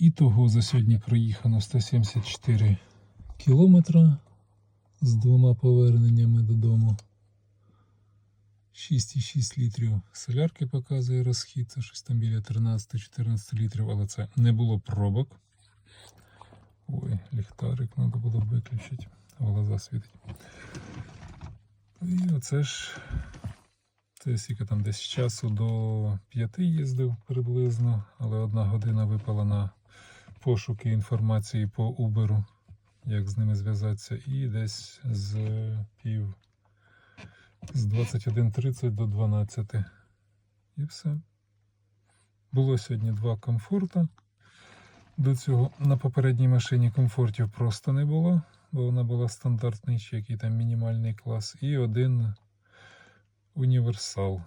І того за сьогодні проїхано 174 кілометра з двома поверненнями додому. 6,6 літрів солярки показує розхід, це щось там біля 13-14 літрів, але це не було пробок. Ой, ліхтарик треба було виключити, глаза світить. І оце ж, це скільки там десь часу до 5 їздив приблизно, але одна година випала на пошуки інформації по Uber, як з ними зв'язатися, і десь з пів з 21.30 до 12. І все. Було сьогодні два комфорта. До цього на попередній машині комфортів просто не було, бо вона була стандартний чи який там мінімальний клас. І один універсал.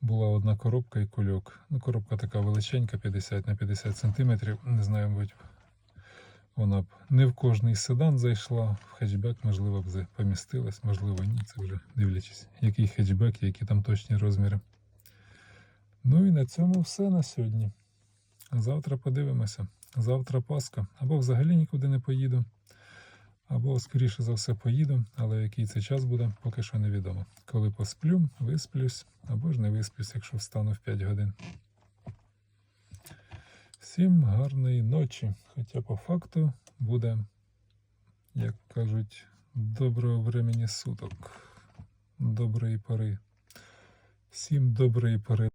Була одна коробка і кульок. Ну, коробка така величенька, 50 на 50 см. Не знаю, мабуть, вона б не в кожний седан зайшла. В хетчбек, можливо, б помістилась, можливо, ні. Це вже дивлячись, який хетчбек, які там точні розміри. Ну і на цьому все на сьогодні. Завтра подивимося. Завтра Пасха. Або взагалі нікуди не поїду, або, скоріше за все, поїду, але який це час буде, поки що невідомо. Коли посплю, висплюсь, або ж не висплюсь, якщо встану в 5 годин. Всім гарної ночі. Хоча по факту буде, як кажуть, доброго времени суток, доброї пори. Всім доброї пори.